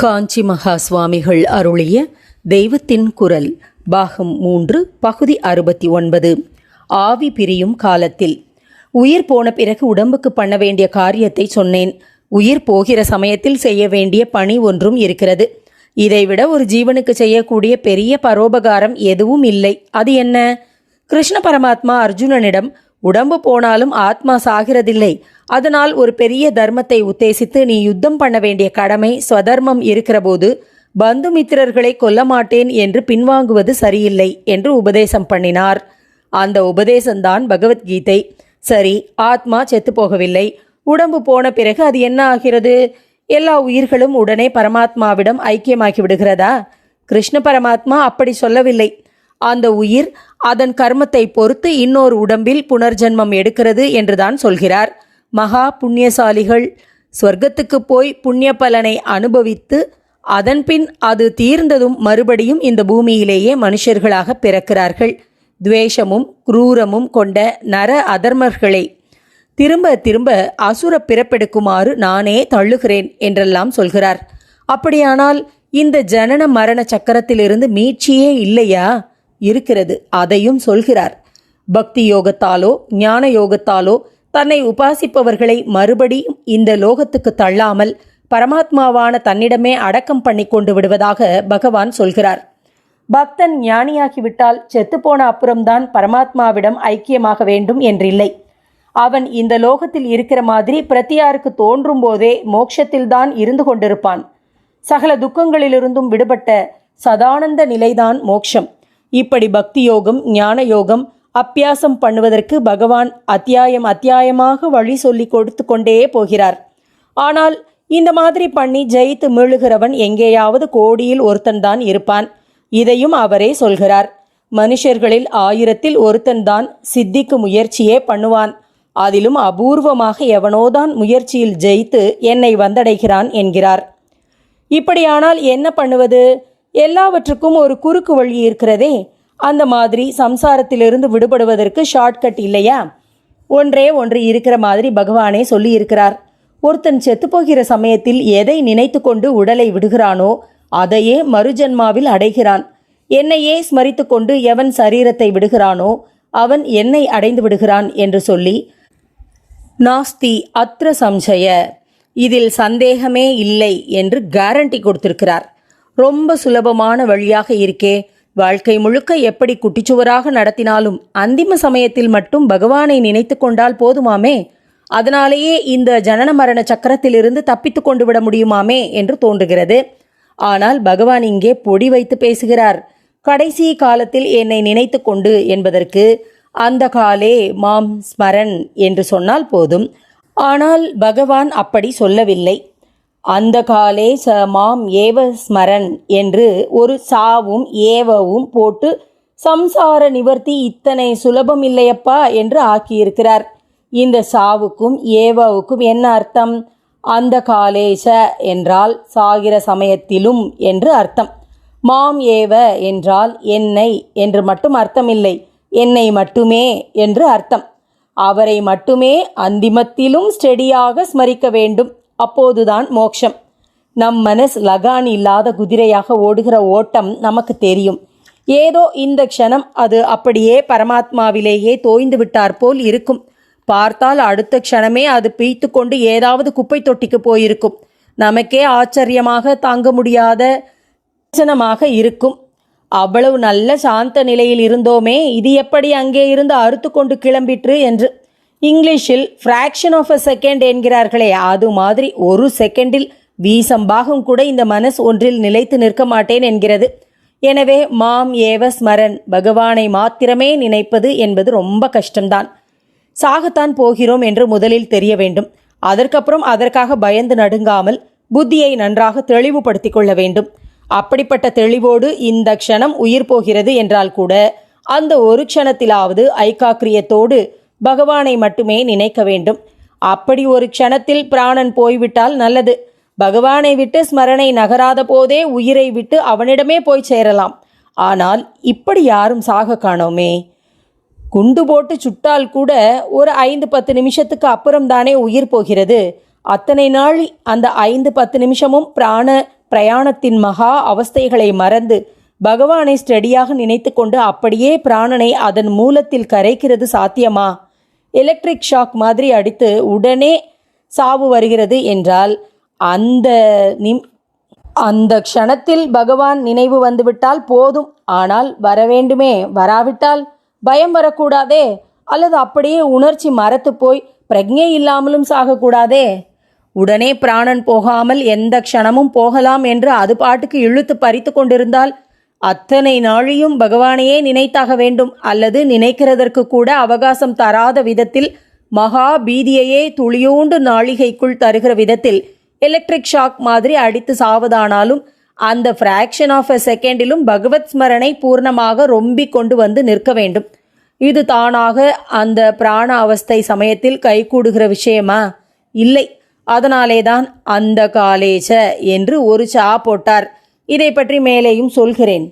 காஞ்சி மகா சுவாமிகள் அருளிய தெய்வத்தின் குரல் பாகம் மூன்று பகுதி அறுபத்தி ஒன்பது. ஆவி பிரியும் காலத்தில். உயிர் போன பிறகு உடம்புக்கு பண்ண வேண்டிய காரியத்தை சொன்னேன். உயிர் போகிற சமயத்தில் செய்ய வேண்டிய பணி ஒன்றும் இருக்கிறது. இதைவிட ஒரு ஜீவனுக்கு செய்யக்கூடிய பெரிய பரோபகாரம் எதுவும் இல்லை. அது என்ன? கிருஷ்ண பரமாத்மா அர்ஜுனனிடம் உடம்பு போனாலும் ஆத்மா சாகிறதில்லை. அதனால் ஒரு பெரிய தர்மத்தை உத்தேசித்து நீ யுத்தம் பண்ண வேண்டிய கடமை ஸ்வதர்மம் இருக்கிறபோது பந்துமித்திரர்களை கொல்ல மாட்டேன் என்று பின்வாங்குவது சரியில்லை என்று உபதேசம் பண்ணினார். அந்த உபதேசம்தான் பகவத்கீதை. சரி ஆத்மா செத்து போகவில்லை. உடம்பு போன பிறகு அது என்ன ஆகிறது? எல்லா உயிர்களும் உடனே பரமாத்மாவிடம் ஐக்கியமாகி விடுகிறதா? கிருஷ்ண பரமாத்மா அப்படி சொல்லவில்லை. அந்த உயிர் அதன் கர்மத்தை பொறுத்து இன்னொரு உடம்பில் புனர்ஜென்மம் எடுக்கிறது என்றுதான் சொல்கிறார். மகா புண்ணியசாலிகள் சொர்க்கத்துக்கு போய் புண்ணிய பலனை அனுபவித்து அதன்பின் அது தீர்ந்ததும் மறுபடியும் இந்த பூமியிலேயே மனுஷர்களாக பிறக்கிறார்கள். துவேஷமும் குரூரமும் கொண்ட நர அதர்மர்களை திரும்ப திரும்ப அசுர பிறப்பெடுக்குமாறு நானே தள்ளுகிறேன் என்றெல்லாம் சொல்கிறார். அப்படியானால் இந்த ஜனன மரண சக்கரத்திலிருந்து மீட்சியே இல்லையா? இருக்கிறது. அதையும் சொல்கிறார். பக்தி யோகத்தாலோ ஞான யோகத்தாலோ தன்னை உபாசிப்பவர்களை மறுபடியும் இந்த லோகத்துக்கு தள்ளாமல் பரமாத்மாவான தன்னிடமே அடக்கம் பண்ணி கொண்டு விடுவதாக பகவான் சொல்கிறார். பக்தன் ஞானியாகிவிட்டால் செத்துப்போன அப்புறம்தான் பரமாத்மாவிடம் ஐக்கியமாக வேண்டும் என்றில்லை. அவன் இந்த லோகத்தில் இருக்கிற மாதிரி பிரத்தியாருக்கு தோன்றும் போதே மோட்சத்தில்தான் இருந்து கொண்டிருப்பான். சகல துக்கங்களிலிருந்தும் விடுபட்ட சதானந்த நிலைதான் மோட்சம் இப்படி பக்தி யோகம் ஞான யோகம் அப்பியாசம் பண்ணுவதற்கு பகவான் அத்தியாயம் அத்தியாயமாக வழி சொல்லி கொடுத்து கொண்டே போகிறார். ஆனால் இந்த மாதிரி பண்ணி ஜெயித்து மீளுகிறவன் எங்கேயாவது கோடியில் ஒருத்தன்தான் இருப்பான். இதையும் அவரே சொல்கிறார். மனுஷர்களில் ஆயிரத்தில் ஒருத்தன்தான் சித்திக்கு முயற்சியே பண்ணுவான். அதிலும் அபூர்வமாக எவனோதான் முயற்சியில் ஜெயித்து என்னை வந்தடைகிறான் என்கிறார். இப்படியானால் என்ன பண்ணுவது? எல்லாவற்றுக்கும் ஒரு குறுக்கு வழி இருக்கிறதே. அந்த மாதிரி சம்சாரத்திலிருந்து விடுபடுவதற்கு ஷார்ட்கட் இல்லையா? ஒன்றே ஒன்று இருக்கிற மாதிரி பகவானே சொல்லி இருக்கிறார் ஒருத்தன் செத்துப்போகிற சமயத்தில் எதை நினைத்து கொண்டு உடலை விடுகிறானோ அதையே மறுஜன்மாவில் அடைகிறான். என்னையே ஸ்மரித்து கொண்டு எவன் சரீரத்தை விடுகிறானோ அவன் என்னை அடைந்து விடுகிறான் என்று சொல்லி நாஸ்தி அத்ர சம்சய. இதில் சந்தேகமே இல்லை என்று கேரண்டி கொடுத்திருக்கிறார். ரொம்ப சுலபமான வழியாக இருக்கே. வாழ்க்கை முழுக்க எப்படி குட்டிச்சுவராக நடத்தினாலும் அந்திம சமயத்தில் மட்டும் பகவானை நினைத்து கொண்டால் போதுமாமே. அதனாலேயே இந்த ஜனன மரண சக்கரத்திலிருந்து தப்பித்து கொண்டு விட முடியுமாமே என்று தோன்றுகிறது. ஆனால் பகவான் இங்கே பொடி வைத்து பேசுகிறார். கடைசி காலத்தில் என்னை நினைத்து கொண்டு என்பதற்கு அந்த காலே மாம் ஸ்மரன் என்று சொன்னால் போதும். ஆனால் பகவான் அப்படி சொல்லவில்லை. அந்த காலே ச மாம் ஏவ ஸ்மரன் என்று ஒரு சாவும் ஏவவும் போட்டு சம்சார நிவர்த்தி இத்தனை சுலபம் இல்லையப்பா என்று ஆக்கியிருக்கிறார். இந்த சாவுக்கும் ஏவவுக்கும் என்ன அர்த்தம்? அந்த காலேச என்றால் சாகிற சமயத்திலும் என்று அர்த்தம். மாம் ஏவ என்றால் என்னை என்று மட்டும் அர்த்தமில்லை என்னை மட்டுமே என்று அர்த்தம். அவரை மட்டுமே அந்திமத்திலும் ஸ்டெடியாக ஸ்மரிக்க வேண்டும். அப்போதுதான் மோட்சம். நம் மனஸ் லகான் இல்லாத குதிரையாக ஓடுகிற ஓட்டம் நமக்கு தெரியும். ஏதோ இந்த க்ஷணம் அது அப்படியே பரமாத்மாவிலேயே தோய்ந்து விட்டார் போல் இருக்கும். பார்த்தால் அடுத்த க்ஷணமே அது பீய்த்து கொண்டு ஏதாவது குப்பை தொட்டிக்கு போயிருக்கும். நமக்கே ஆச்சரியமாக தாங்க முடியாத பிரச்சனமாக இருக்கும். அவ்வளவு நல்ல சாந்த நிலையில் இருந்தோமே இது எப்படி அங்கே இருந்து அறுத்து கொண்டு கிளம்பிற்று என்று. இங்கிலீஷில் ஃப்ராக்ஷன் ஆஃப் அ செகண்ட் என்கிறார்களே அது மாதிரி ஒரு செகண்டில் வீசம்பாகம் கூட இந்த மனஸ் ஒன்றில் நிலைத்து நிற்க மாட்டேன் என்கிறது. எனவே மாம் ஏவ ஸ்மரன் பகவானை மாத்திரமே நினைப்பது என்பது ரொம்ப கஷ்டம்தான். சாகத்தான் போகிறோம் என்று முதலில் தெரிய வேண்டும். அதற்கப்புறம் அதற்காக பயந்து நடுங்காமல் புத்தியை நன்றாக தெளிவுபடுத்திக் கொள்ள வேண்டும். அப்படிப்பட்ட தெளிவோடு இந்த க்ஷணம் உயிர் போகிறது என்றால் கூட அந்த ஒரு க்ஷணத்திலாவது ஐக்காக்கிரியத்தோடு பகவானை மட்டுமே நினைக்க வேண்டும். அப்படி ஒரு க்ஷணத்தில் பிராணன் போய்விட்டால் நல்லது. பகவானை விட்டு ஸ்மரணை நகராத போதே உயிரை விட்டு அவனிடமே போய் சேரலாம். ஆனால் இப்படி யாரும் சாக காணோமே? குண்டு போட்டு சுட்டால் கூட ஒரு ஐந்து பத்து நிமிஷத்துக்கு அப்புறம் தானே உயிர் போகிறது. அத்தனை நாள் அந்த ஐந்து பத்து நிமிஷமும் பிராண பிரயாணத்தின் மகா அவஸ்தைகளை மறந்து பகவானை ஸ்டடியாக நினைத்து கொண்டு அப்படியே பிராணனை அதன் மூலத்தில் கரைக்கிறது சாத்தியமா? எலக்ட்ரிக் ஷாக் மாதிரி அடித்து உடனே சாவு வருகிறது என்றால் அந்த நிம் அந்த க்ஷணத்தில் பகவான் நினைவு வந்துவிட்டால் போதும். ஆனால் வரவேண்டுமே வராவிட்டால் பயம் வரக்கூடாதே? அல்லது அப்படியே உணர்ச்சி மறத்து போய் பிரக்ஞை இல்லாமலும் சாகக்கூடாதே? உடனே பிராணன் போகாமல் எந்த க்ஷணமும் போகலாம் என்று அது பாட்டுக்கு இழுத்து பறித்து கொண்டிருந்தால் அத்தனை நாளையும் பகவானையே நினைத்தாக வேண்டும் அல்லது நினைக்கிறதற்கு கூட அவகாசம் தராத விதத்தில் மகா பீதியையே துளியூண்டு நாழிகைக்குள் தருகிற விதத்தில் எலக்ட்ரிக் ஷாக் மாதிரி அடித்து சாவதானாலும் அந்த ஃப்ராக்ஷன் ஆஃப் எ செகண்டிலும் பகவத் ஸ்மரணை பூர்ணமாக ரொம்பி கொண்டு வந்து நிற்க வேண்டும். இது தானாக அந்த பிராண அவஸ்தை சமயத்தில் கைகூடுகிற விஷயமா? இல்லை. அதனாலே தான் அந்த காலேஜ என்று ஒரு சா போட்டார். இதை பற்றி மேலேயும் சொல்கிறேன்.